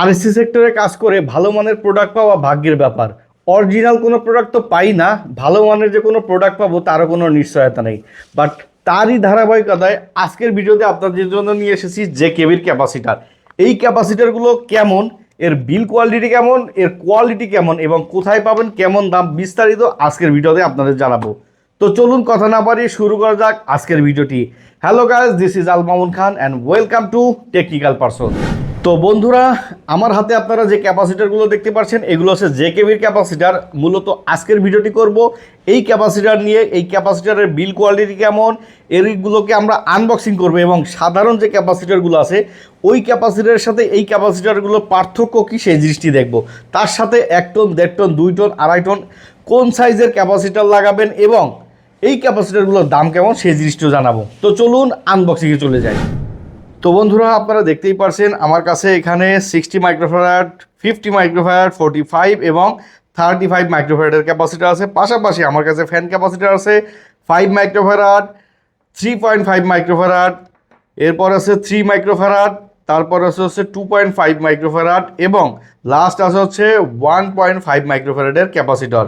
RSC সেক্টরে কাজ করে ভালো মানের প্রোডাক্ট পাওয়া ভাগ্যের ব্যাপার। অরিজিনাল কোনো প্রোডাক্ট তো পাই না, ভালো মানের যে কোনো প্রোডাক্ট পাবো তারও কোনো নিশ্চয়তা নেই। বাট তারই ধারাবাহিকতায় আজকের ভিডিওতে আপনাদের জন্য নিয়ে এসেছি যে কেবির ক্যাপাসিটার এই ক্যাপাসিটারগুলো কেমন, এর বিল কোয়ালিটি কেমন, এর কোয়ালিটি কেমন এবং কোথায় পাবেন, কেমন দাম বিস্তারিত আজকের ভিডিওতে আপনাদের জানাব। তো চলুন কথা না বাড়িয়ে শুরু করা যাক আজকের ভিডিওটি। Hello guys this is Al Mamun Khan and welcome to technical person তো বন্ধুরা, আমার হাতে আপনারা যে ক্যাপাসিটারগুলো দেখতে পাচ্ছেন, এগুলো হচ্ছে জে কেবির ক্যাপাসিটার। মূলত আজকের ভিডিওটি করব এই ক্যাপাসিটার নিয়ে, এই ক্যাপাসিটারের বিল কোয়ালিটি কেমন এইগুলোকে আমরা আনবক্সিং করব এবং সাধারণ যে ক্যাপাসিটারগুলো আছে, ওই ক্যাপাসিটারের সাথে এই ক্যাপাসিটারগুলোর পার্থক্য কী সেই জিনিসটি দেখব। তার সাথে এক টন, দেড় টন, দুই টন, আড়াই টন, কোন সাইজের ক্যাপাসিটার লাগাবেন এবং এই ক্যাপাসিটারগুলোর দাম কেমন সেই জিনিসটিও জানাব। তো চলুন আনবক্সিংয়ে চলে যাই। তো বন্ধুরা, আপনারা দেখতেই পারছেন আমার কাছে এখানে sixty microfarad fifty microfarad forty five এবং থার্টি ফাইভ মাইক্রোফ্যারাডের ক্যাপাসিটার আছে। পাশাপাশি আমার কাছে ফ্যান ক্যাপাসিটার আছে five microfarad three point five microfarad এরপর আছে থ্রি মাইক্রোফ্যারাড তারপর আছে হচ্ছে টু পয়েন্ট ফাইভ মাইক্রোফ্যারাড এবং লাস্ট আছে হচ্ছে ওয়ান পয়েন্ট ফাইভ মাইক্রোফ্যারাডের ক্যাপাসিটার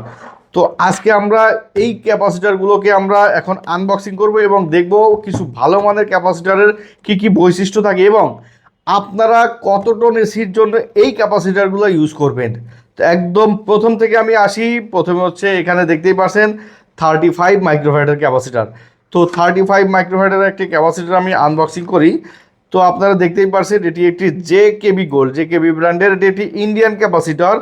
তো আজকে আমরা এই ক্যাপাসিটারগুলোকে আমরা এখন আনবক্সিং করব এবং দেখব কিছু ভালো মানের ক্যাপাসিটারের কি কি বৈশিষ্ট্য থাকে এবং আপনারা কত টন এসির জন্য এই ক্যাপাসিটারগুলো ইউজ করবেন। তো একদম প্রথম থেকে আমি আসি, প্রথমে হচ্ছে এখানে দেখতেই পাচ্ছেন থার্টি ফাইভ মাইক্রোফ্যাটের ক্যাপাসিটার। তো থার্টি ফাইভ মাইক্রোফ্যাটের একটি ক্যাপাসিটার আমি আনবক্সিং করি। তো আপনারা দেখতেই পাচ্ছেন এটি একটি J K B gold, J K B ব্র্যান্ডের এটি একটি ইন্ডিয়ান ক্যাপাসিটার।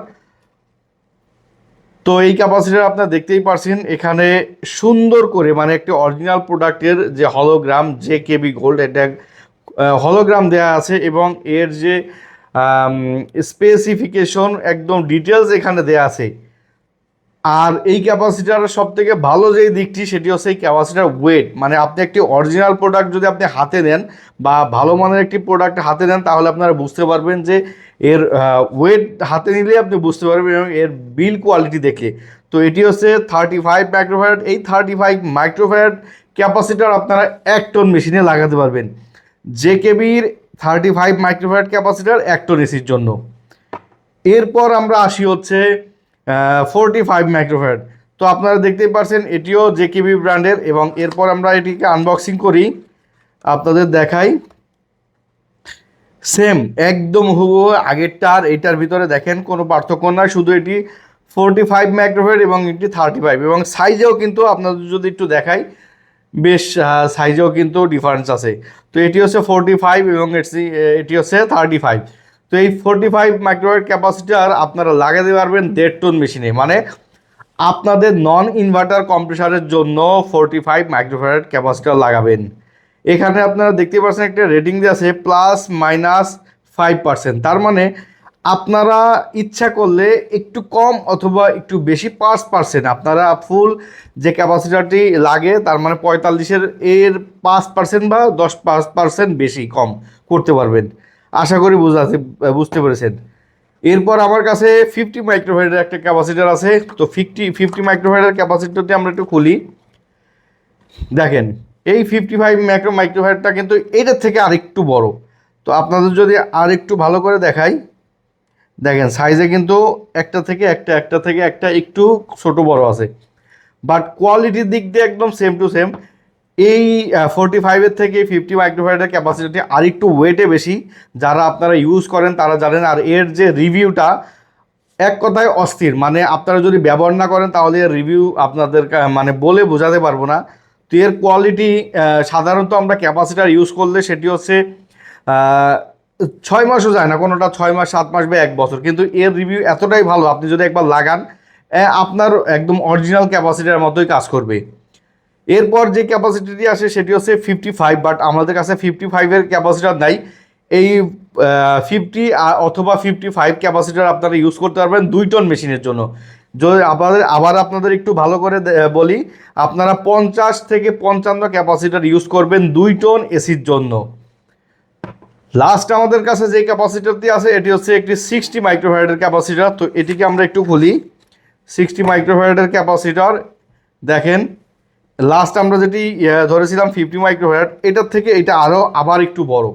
তো এই ক্যাপাসিটার আপনারা দেখতেই পারছেন, এখানে সুন্দর করে মানে একটি অরিজিনাল প্রোডাক্টের যে হলোগ্রাম যে কেবি গোল্ড এটা হলোগ্রাম দেওয়া আছে এবং এর যে স্পেসিফিকেশন একদম ডিটেলস এখানে দেওয়া আছে। আর এই ক্যাপাসিটার সব থেকে ভালো যে দিকটি, সেটি হচ্ছে এই ক্যাপাসিটার ওয়েট মানে আপনি একটি অরিজিনাল প্রোডাক্ট যদি আপনি হাতে নেন বা ভালো মানের একটি প্রোডাক্ট হাতে নেন, তাহলে আপনারা বুঝতে পারবেন যে এর ওয়েট হাতে নিলে আপনি বুঝতে পারবেন এবং এর বিল কোয়ালিটি দেখে। তো এটি হচ্ছে থার্টি ফাইভ মাইক্রোফ্যাট এই থার্টি ফাইভ মাইক্রোফ্যাট ক্যাপাসিটার আপনারা এক টন মেশিনে লাগাতে পারবেন। জে কেবির থার্টি ফাইভ মাইক্রোফ্যাট ক্যাপাসিটার এক টন এসির জন্য। এরপর আমরা আসি হচ্ছে ফোরটি ফাইভ মাইক্রোফ্যাট তো আপনারা দেখতেই পারছেন, এটিও জে কেবি ব্র্যান্ডের এবং এরপর আমরা এটিকে আনবক্সিং করি। আপনাদের দেখাই। সেম একদম হুবহু আগেরটা আর এটার ভিতরে দেখেন কোনো পার্থক্য না শুধু এটি ফোরটি ফাইভ মাইক্রোফ্যাট এবং এটি থার্টি ফাইভ এবং সাইজেও কিন্তু আপনাদের যদি একটু দেখাই, বেশ সাইজেও কিন্তু ডিফারেন্স আছে। তো এটি হচ্ছে ফোরটি ফাইভ এবং এটি এটি হচ্ছে থার্টি ফাইভ তো এই ফোরটি ফাইভ মাইক্রোওয়েভ ক্যাপাসিটার আপনারা লাগাতে পারবেন দেড় টন মেশিনে মানে আপনাদের নন ইনভার্টার কম্প্রেসারের জন্য ফোরটি ফাইভ মাইক্রোফ্যারাড ক্যাপাসিটার লাগাবেন। এখানে আপনারা দেখতে পাচ্ছেন একটা রেটিং দিয়ে আছে প্লাস মাইনাস ফাইভ পার্সেন্ট তার মানে আপনারা ইচ্ছা করলে একটু কম অথবা একটু বেশি পাঁচ পার্সেন্ট আপনারা ফুল যে ক্যাপাসিটারটি লাগে, তার মানে পঁয়তাল্লিশের এর পাঁচ পার্সেন্ট বা দশ পাঁচ পার্সেন্ট বেশি কম করতে পারবেন। আশা করি বুঝাতে বুঝতে পেরেছেন। এরপর আমার কাছে ফিফটি মাইক্রোফাইডের একটা ক্যাপাসিটার আছে। তো ফিফটি ফিফটি মাইক্রোফাইডের ক্যাপাসিটারটি আমরা একটু খুলি। দেখেন এই ফিফটি ফাইভ ম্যাক্রো মাইক্রোফাইডটা কিন্তু এটার থেকে আরেকটু বড়। তো আপনাদের যদি আর একটু ভালো করে দেখাই, দেখেন সাইজে কিন্তু একটা থেকে একটা একটা থেকে একটা একটু ছোট বড় আছে। বাট কোয়ালিটির দিক দিয়ে একদম সেম টু সেম এই ফোরটি ফাইভের থেকে ফিফটি মাইক্রোফাইডের ক্যাপাসিটি আর একটু ওয়েটে বেশি। যারা আপনারা ইউজ করেন, তারা জানেন আর এর যে রিভিউটা এক কথায় অস্থির। মানে আপনারা যদি ব্যবহার না করেন, তাহলে রিভিউ আপনাদের মানে বলে বোঝাতে পারব না। তো এর কোয়ালিটি সাধারণত আমরা ক্যাপাসিটার ইউজ করলে সেটি হচ্ছে ছয় মাসও যায় না, কোনোটা ছয় মাস, সাত মাস বা এক বছর। কিন্তু এর রিভিউ এতটাই ভালো, আপনি যদি একবার লাগান আপনার একদম অরিজিনাল ক্যাপাসিটার মতোই কাজ করবে। এরপর যে ক্যাপাসিটিটি আসে সেটি হচ্ছে ফিফটি ফাইভ বাট আমাদের কাছে ফিফটি ফাইভের ক্যাপাসিটার নাই। এই ফিফটি অথবা ফিফটি ফাইভ ক্যাপাসিটার আপনারা ইউজ করতে পারবেন দুই টন মেশিনের জন্য। যদি আপনাদের, আবার আপনাদের একটু ভালো করে বলি, আপনারা পঞ্চাশ থেকে পঞ্চান্ন ক্যাপাসিটার ইউজ করবেন দুই টন এসির জন্য। লাস্ট আমাদের কাছে যে ক্যাপাসিটারটি আছে, এটি হচ্ছে একটি সিক্সটি মাইক্রোফ্যারাডের ক্যাপাসিটার। তো এটিকে আমরা একটু খুলি। সিক্সটি মাইক্রোফ্যারাডের ক্যাপাসিটার, দেখেন লাস্ট আমরা যেটি ধরেছিলাম ফিফটি মাইক্রোফ্যারাড এটার থেকে এটা আরও আবার একটু বড়।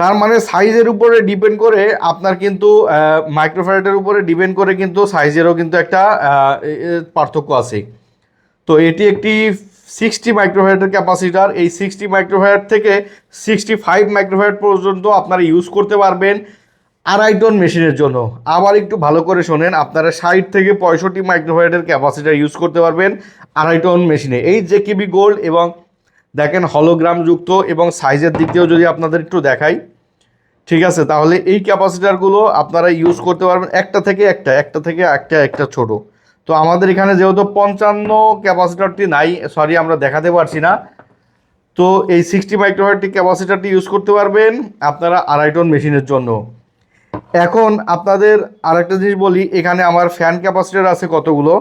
তার মানে সাইজের উপরে ডিপেন্ড করে আপনার কিন্তু মাইক্রোফ্যারেটের উপরে ডিপেন্ড করে কিন্তু সাইজেরও কিন্তু একটা পার্থক্য আছে। তো এটি একটি সিক্সটি মাইক্রোফ্যারেটের ক্যাপাসিটার এই সিক্সটি মাইক্রোফ্যারেট থেকে সিক্সটি ফাইভ মাইক্রোফ্যারেট পর্যন্ত আপনারা ইউজ করতে পারবেন আড়াই টন মেশিনের জন্য। আবার একটু ভালো করে শোনেন, আপনারা ষাট থেকে পঁয়ষট্টি মাইক্রোফ্যারেটের ক্যাপাসিটার ইউজ করতে পারবেন আড়াই টন মেশিনে এই যে কিবি গোল্ড এবং দেখেন হলোগ্রাম যুক্ত এবং সাইজের দিক দিয়েও যদি আপনাদের একটু দেখাই, ঠিক আছে? তাহলে এই ক্যাপাসিটারগুলো আপনারা ইউজ করতে পারবেন একটা থেকে একটা একটা থেকে একটা একটা ছোট। তো আমাদের এখানে যেহেতু পঞ্চান্ন ক্যাপাসিটারটি নাই সরি আমরা দেখাতে পারছি না। তো এই সিক্সটি মাইক্রোহার্টি ক্যাপাসিটারটি ইউজ করতে পারবেন আপনারা আড়াই টন মেশিনের জন্য। এখন আপনাদের আরেকটা জিনিস বলি, এখানে আমার ফ্যান ক্যাপাসিটার আছে কতগুলো?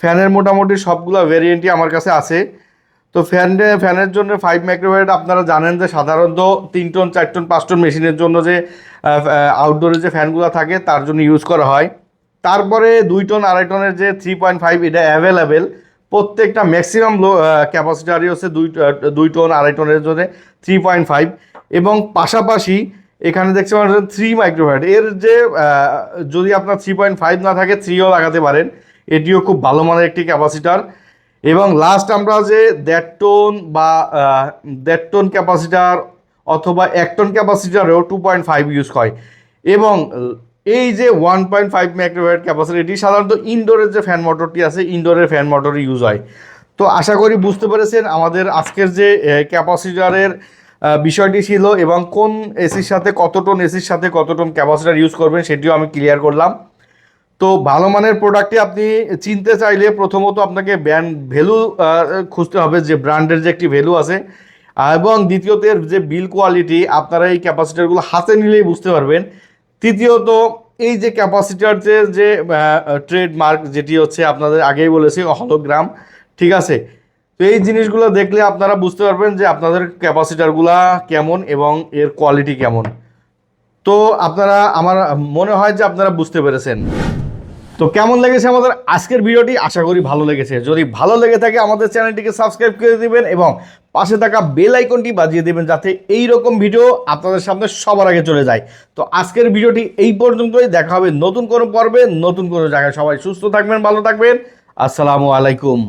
ফ্যানের মোটামুটি সবগুলো ভেরিয়েন্টই আমার কাছে আছে। তো ফ্যান ফ্যানের জন্য ফাইভ মাইক্রোওয়েভ আপনারা জানেন যে সাধারণত তিন টন চার টন পাঁচ টন মেশিনের জন্য যে আউটডোরে যে ফ্যানগুলো থাকে, তার জন্য ইউজ করা হয়। তারপরে দুই টন আড়াই টনের যে থ্রি পয়েন্ট ফাইভ এটা অ্যাভেলেবেল প্রত্যেকটা ম্যাক্সিমাম লো ক্যাপাসিটারই হচ্ছে দুই দুই টন আড়াই টনের জন্য থ্রি পয়েন্ট ফাইভ এবং পাশাপাশি এখানে দেখতে পাচ্ছেন থ্রি মাইক্রোভ্যাট এর যে যদি আপনার থ্রি পয়েন্ট ফাইভ না থাকে থ্রিও লাগাতে পারেন। এটিও খুব ভালো মানের একটি ক্যাপাসিটার এবং লাস্ট আমরা যে দেড় টন বা আহ, দেড় টন ক্যাপাসিটার অথবা এক টন ক্যাপাসিটারেও টু পয়েন্ট ফাইভ ইউজ হয়। এবং এই যে one point five microfarad capacity এটি সাধারণত ইনডোরের যে ফ্যান মোটরটি আছে ইনডোরের ফ্যান মোটর ইউজ হয়। তো আশা করি বুঝতে পেরেছেন আমাদের আজকের যে ক্যাপাসিটারের বিষয়টি ছিল এবং কোন এসির সাথে কত টন এসির সাথে কত টন ক্যাপাসিটার ইউজ করবেন সেটিও আমি ক্লিয়ার করলাম। তো ভালো মানের প্রোডাক্টটি আপনি চিনতে চাইলে প্রথমত আপনাকে ব্র্যান্ড ভ্যালু খুঁজতে হবে যে ব্র্যান্ডের যে একটি ভ্যালু আছে। এবং দ্বিতীয়ত যে বিল কোয়ালিটি আপনারা এই ক্যাপাসিটারগুলো হাতে নিলেই বুঝতে পারবেন। তৃতীয়ত, এই যে ক্যাপাসিটার যে যে ট্রেডমার্ক যেটি হচ্ছে আপনাদের আগেই বলেছি হলোগ্রাম ঠিক আছে? তো এই জিনিসগুলো দেখলে আপনারা বুঝতে পারবেন যে আপনাদের ক্যাপাসিটারগুলা কেমন এবং এর কোয়ালিটি কেমন। তো আপনারা, আমার মনে হয় যে আপনারা বুঝতে পেরেছেন। তো কেমন লেগেছে আমাদের আজকের ভিডিওটি? আশা করি ভালো লেগেছে। যদি ভালো লেগে থাকে, আমাদের চ্যানেলটিকে সাবস্ক্রাইব করে দেবেন এবং পাশে থাকা বেল আইকনটি বাজিয়ে দেবেন যাতে এই রকম ভিডিও আপনাদের সামনে সবার আগে চলে যায়। তো আজকের ভিডিওটি এই পর্যন্তই। দেখা হবে নতুন কোনো পর্বে, নতুন কোনো জায়গায়। সবাই সুস্থ থাকবেন, ভালো থাকবেন। আসসালামু আলাইকুম।